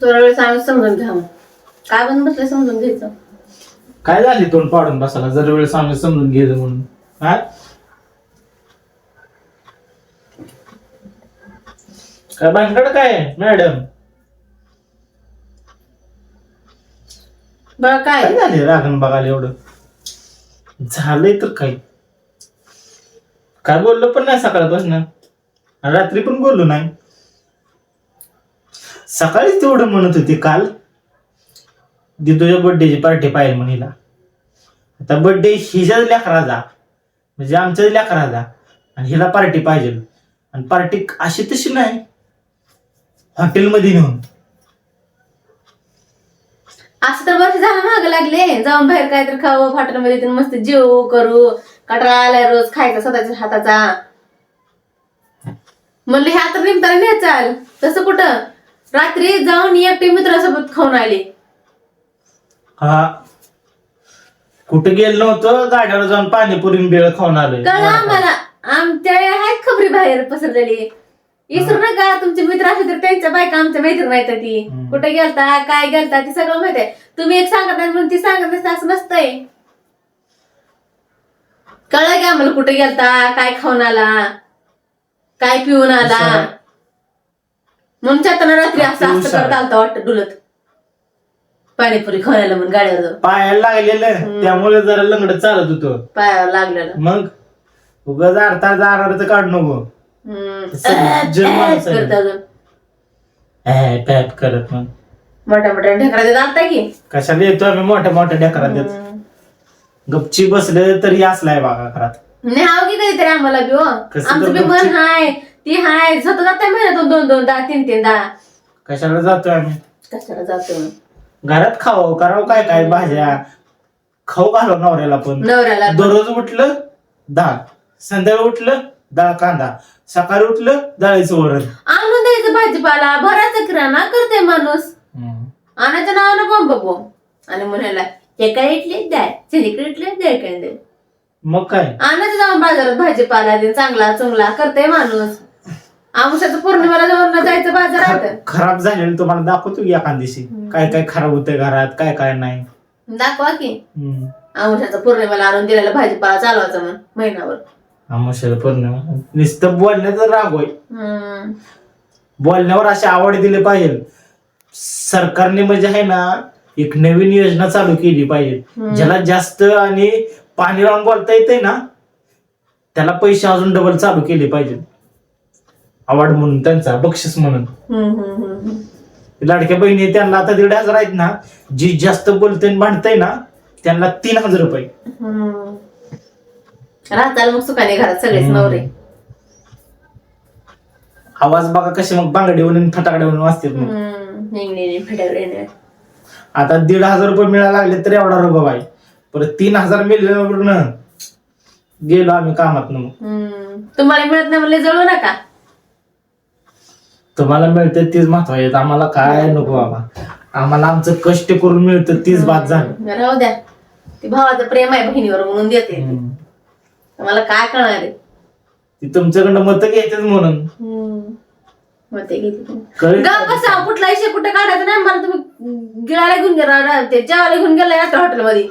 थोडा वेळ आम्ही समजून घ्या मग. काय बसलं समजून घ्यायचं? काय झाली तोंड पाडून बसायला? जर वेळ आम्ही समजून घ्यायचं म्हणून. हा? काय भानगड काय मॅडम? बरं काय? काय झाले रागण बघायला एवढं? झालंय तर काय? काय बोललो पण नाही सकाळपासून. आणि रात्री पण बोललो नाही. सकाळीच तेवढं म्हणत होती काल दिदूच्या बर्थडेची पार्टी पाहिजे म्हणीला आता बर्थडे हिच्याच लेकराचा म्हणजे आमच्याच लेकराचा आणि हिला पार्टी पाहिजे. आणि पार्टी अशी तशी नाही हॉटेलमध्ये नेऊन. असं तर वर्ष झालं माग लागले. जाऊन बाहेर काहीतरी खावं खाऊ हॉटेलमध्ये मस्त जेव करू. कटाळा आलाय रोज खायचा स्वतःच्या हाताचा. म्हणलं ह्या तर निघताना नाही चाल तसं कुठं? रात्री जाऊन एकटे मित्रासोबत खाऊन आले. हा. कुठे गेलो नव्हतं गाड्यावर जाऊन पाणीपुरी बेळ खाऊन आलोय. कळलं आम्हाला. आमच्या आहेत खबरी बाहेर पसरलेली. विसरू नका तुमचे मित्र असले तर त्यांच्या बायका आमच्या मैत्रीण आहेत ती. हम्म. कुठे गेलता काय गेलता ती सगळं माहीत आहे. तुम्ही एक सांगत नाही म्हणून ती सांगत नसते असं नसतंय. कळलं की आम्हाला कुठे गेलता काय खाऊन आला काय पिऊन आला? असं. म्हणून जाताना रात्री असं असं. करत आलता वाटत डुलत. पाणीपुरी आलं म्हणून गाड्यावर जाऊन. पायाला लागलेलं त्यामुळे जरा लंगड चालत होतं. पायावर लागलेलं. मग उगाच अर्धा अर्धा काढू नको. करत अजून. पॅप करत मग. मोठ्या मोठ्या ढेकरा देत आलता की? कशाला येतो आम्ही मोठ्या मोठ्या डेकरात येत. गपची बसले तरी असलाय बघा घरात. नाही हाव की काहीतरी आम्हाला बी हो. कसं आमचं बी तर मन? हाय. ती हाय स्वतः जाते महिन्यातून दोन दोन दहा तीन तीन दहा. कशाला जातोय? आम्ही कशाला जातो घरात खावं करावं काय काय भाज्या? खाऊ घालो नवऱ्याला पण. नवऱ्याला दररोज उठलं डाळ संध्याकाळी उठलं डाळ कांदा. सकाळी उठलं डाळीचं वरण. आणून द्यायचं भाजीपाला भरायचं किराणा करते माणूस. आणायचं नावानं बॉम्ब बॉम्ब आणि म्हणायला हे काय इटले द्याय? सिरीकडे इटले द्याय काय द्याय मग काय? आणायचं जाऊन बाजारात भाजीपाला दे चांगला चुंगला करते माणूस. आमुषाचं पौर्णिमेला जाऊन जायचं बाजारात. खराब झालेलं तुम्हाला दाखवतो की एखाद दिवशी. काय काय खराब होतंय घरात काय काय नाही. दाखवा की. हम्म. आमुषाचं पौर्णिमेला आणून दिलेला भाजीपाला चालवायचा मग महिनाभर. आमुष्याला पौर्णिमा. नुसतं बोलण्याचं राग होय. हम्म. बोलण्यावर अशी आवड दिली पाहिजे. सरकारने म्हणजे आहे ना एक नवीन योजना चालू केली पाहिजे. ज्याला जास्त आणि पाणी लावून बोलता येते ना त्याला पैसे अजून डबल चालू केले पाहिजे अवॉर्ड म्हणून त्यांचा बक्षीस म्हणून. लाडक्या बहिणी त्यांना आता दीड हजार आहेत ना जी जास्त बोलते भांडते ना त्यांना तीन हजार रुपये. राहताल मग सुखाने घरात सगळेच हम्म. नवरे आवाज बघा कसे मग बांगडीवरून फटाकड्यावरून वाजतात मग हम्म. निघणे फेड्यावर येणे आता दीड हजार रुपये मिळायला लागले तर एवढा रुपये बाई परत तीन हजार मिळाल्यावर गेलो आम्ही कामात मग. तुम्हाला मिळत नाही म्हणले जळू नका तुम्हाला मिळतं तीच महत्त्वाचे आम्हाला काय नको बाबा. आम्हाला आमचं कष्ट करून मिळतं तीच बात झाली. राहू द्या. ती भावाचं प्रेम आहे बहिणीवर म्हणून देते. मला काय कळणार आहे? ती तुमच्याकडनं मत घ्यायचंच म्हणून. मग ते किती पण. कळलं. गप बसा कुठला विषय कुठे काढायचा नाही मला. तुम्ही गिळायला घेऊन गेला ते जेवायला घेऊन गेला यात्रा हॉटेलमध्ये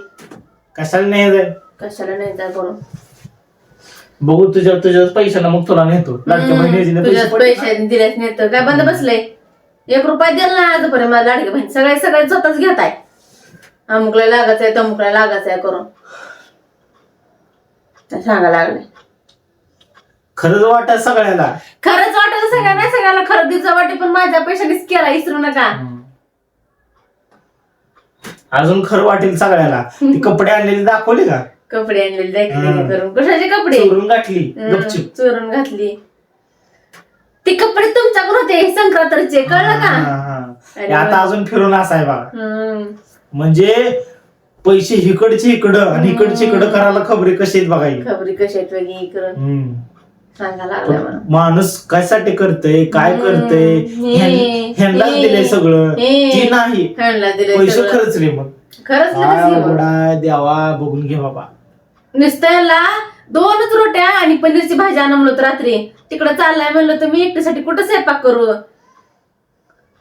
कशाला नाही जाय? कशाला नाही जा करून बघू तुझ्या तुझ्याच पैशाला मग तुला नेतो. लाडक्या बहिणीने पैसे तुझ्याच पडले. पैसे तर काय बंद बसलंय? एक रुपया दिला नाही आजपर्यंत मला लाडकी बहीण. सगळे सगळे स्वतःच घेत आहे अमुकला लागायचं आहे तमुकला लागायचं आहे करून सांगा लागले? खरंच वाटत सगळ्याला खरंच वाटत सगळ्यांना सगळ्याला खरं दिवसा वाटे पण माझ्या पैशानेच केला विसरू नका. अजून खरं वाटेल सगळ्याला ती कपडे आणलेले दाखवले का? कपडे आणलेले दाखले. करून. कशाचे कपडे? चोरून गाठली गपचूप. चोरून घातली. ते कपडे तुमच्याकडे होते संक्रांतीचे कळलं का? आता अजून फिरून असाय बघा. म्हणजे पैसे इकडचे इकडं आणि इकडचे इकडं करायला खबरी कशी आहेत बघाई खबरी कशा आहेत वेगळी मला. माणूस कशासाठी करतय काय. करतय? हे, ह्यांनाच हे, दिलंय सगळं. ती नाही ह्यांना पैसे खर्चले मग. खरंच देवा बघून घे बाबा. नुसतं याला दोनच रोट्या आणि पनीरची भाजी आणा म्हणलो होतो रात्री. तिकडे चाललाय म्हणलं तर मी एकट्यासाठी कुठं स्वयंपाक करू?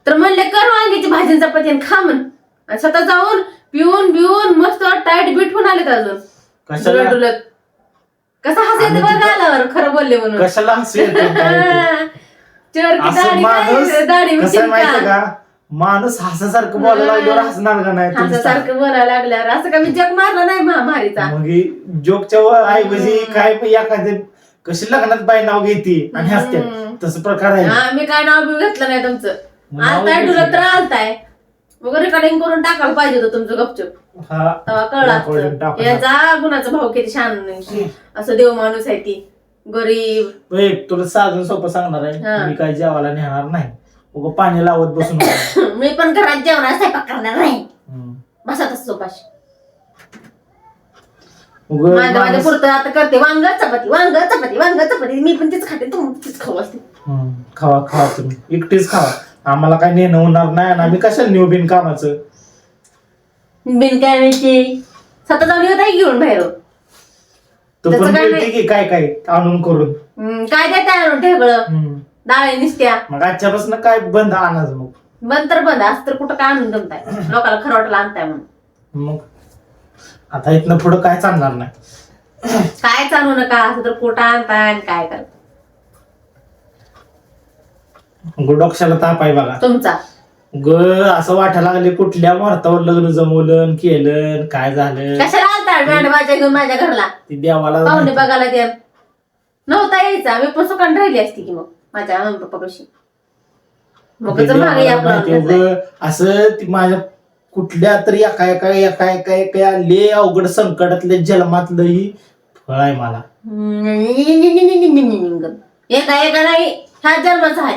तर म्हणले कर वांग्याची भाजी चपाती आणि खा म्हण. आणि स्वतः जाऊन पिऊन बिऊन मस्त टाईट बीट होऊन आलेत अजून. कशाला? डुलत डुलत कसं हसायचं तिथं- आल्यावर खरं बोलले म्हणून. कशाला दाढी माणूस काय हसासारखं बोलायला लागल्यावर हसणार का नाही तुम्ही सांगा. सारखं बोलायला लागल्यावर असं का मी जग मारला नाही महामारीचा मग ही जोकच्या वर ऐवजी काय पण एखादे कशी लग्नात बाई नाव घेते आणि हसते हम्म. तसं प्रकार आहे. हा, मी काय नाव बिव घेतलं नाही तुमचं? मग नाव आलताय घेतलं. डुलत तर आलताय. मग रेकॉर्डिंग करून टाकायला पाहिजे होतं तुमचं गपचूप. हा तेव्हा कळलं recording असतं. टाकून. याचा गुणाचा भाव किती छान असं देव माणूस आहे ती. गरीब. बे, तुला साधं सोपं सांगणार हा. आहे मी काय जेवायला नेणार नाही. उगं पाणी लावत बसून मी पण घरात जेवणार स्वयंपाक करणार नाही. हम्म. बसा तसं सोपाशी उगं माझ्या माझ्या माणूस- पुरतं आता करते. वांग चपाती वांग चपाती वांग चपाती. मी पण तीच खाते. तू तीच खाऊ असते. खावा खावा तुम्ही. एकटीच खावा. आम्हाला काय नेणं होणार नाही आणि आम्ही कशाला नेऊ बिन कामाचं? बिन काय माहिती स्वतः जाऊन येत आहे घेऊन बाहेर. तो त्याचं पण काय बोलते की काय काय आणून करून. हम्म, काय देताय आणून ठेवलं हम्म. डाळे निसत्या. मग आजच्यापासून काय बंद आणाच मग? बंद तर बंद असं तर कुठं काय आणून जमताय लोकांना खरं वाटलं आणताय म्हणून. मग? आता इथनं पुढं काय चालणार नाही. काय चालू नका असं तर कुठं आणताय आणि काय करताय? ग डोक्याला ताप आहे बघा. तुमचा? ग असं वाटायला लागले कुठल्या मुहूर्तावर लग्न जमवलं काय काय झालं? कशाला आणताय बँड माझ्या घेऊन माझ्या घरला? ती देवाला पाहुणे. बघायला द्या. नव्हता यायचा मी पण सुकान राहिली असती की मग. माझ्या मम्मी पप्पापाशी मग ते कसं मागे या माहिती. उगं असं ती माझ्या कुठल्या तरी एका एका एका एका एका ले अवघड संकटातल्या जन्मातलं ही फळ आहे मला. एका एका नाही ह्या जन्माचा आहे.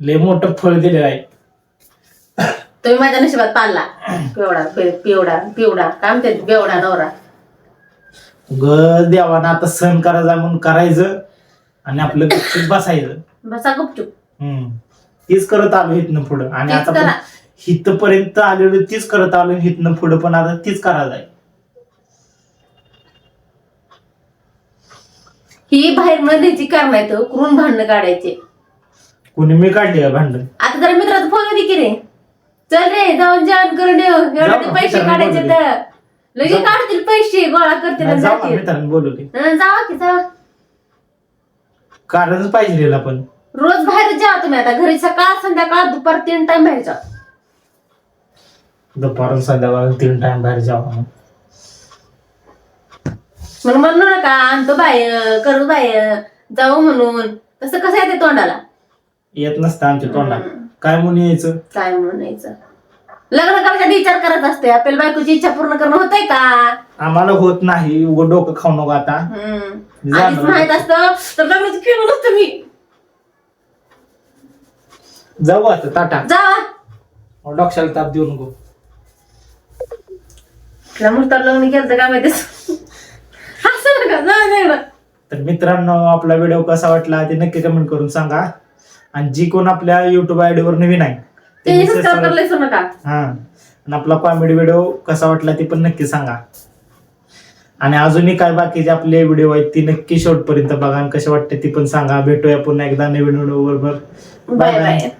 लय मोठं फळ दिलेलं आहे. तुम्ही माझ्या नशिबात पाळला पिवडा पि- पिवडा पिवडा काय म्हणते? बेवडा नवरा. ग देवानं आता सण करायचा म्हणून करायचं. आणि आपलं गपचूप बसायचं. बसा गुपचूप. हम्म. तीच करत आलो इथनं पुढं. आणि आता पण. हितपर्यंत आलेलो तीच करत आलो हिथनं पुढं पण आता तीच करायचं आहे ही बाहेर मध्ये कारण आहे तो करून भांडणं काढायचे? कुणी मी काढली का भांडण? आता जरा मित्राचा फोन होती की रे. चल रे जाऊन जेवण करून येऊ. एवढे जाऊ ते ना, पैसे मित्रांनो काढायचे तर. लगेच जाऊ. काढतील पैसे गोळा करतील आणि जाऊ जातील. मित्रांनी बोलवले. हं, जावा की जावा. कारणच पाहिजे पण. रोज बाहेर जा तुम्ही आता. घरी सकाळ संध्याकाळ दुपार तीन टाइम बाहेर जा. दुपारून संध्याकाळ तीन टाइम बाहेर जावं म्हणून. म्हणू नका आणतो बाय करू बाय जाऊ म्हणून. तसं कसं येते तोंडाला? येत नसतं आमच्या तोंडात हम्म. काय म्हणून यायचं? काय म्हणायचं लग्न करायचा विचार करत असते. आपल्या बायकोची इच्छा पूर्ण करणं होतंय का? आम्हाला होत नाही उघड डोकं खाऊ नको आता. हम्म. जा आधीच ना. माहीत असतं तर लग्न केलं नसतं मी. जाऊ आता ताटा. जावा डोक्याला ताप देऊ नको. तुला मुहूर्तावर लग्न केलं का माहिती असं नका जाऊ दे ना. तर मित्रांनो आपला व्हिडिओ कसा वाटला ते नक्की कमेंट करून सांगा. आणि जी कोण आपल्या युट्यूब आयडी वर नवीन आहे ते त्यांनी सबस्क्राईब subscribe- करायला विसरू नका. हा. आणि आपला कॉमेडी व्हिडिओ कसा वाटला ते पण नक्की सांगा. आणि अजूनही काय बाकीचे आपले व्हिडिओ आहेत ती नक्की शेवटपर्यंत बघा आणि कसे वाटते ती पण सांगा. भेटूया पुन्हा एकदा नवीन व्हिडिओ बरोबर बाय बाय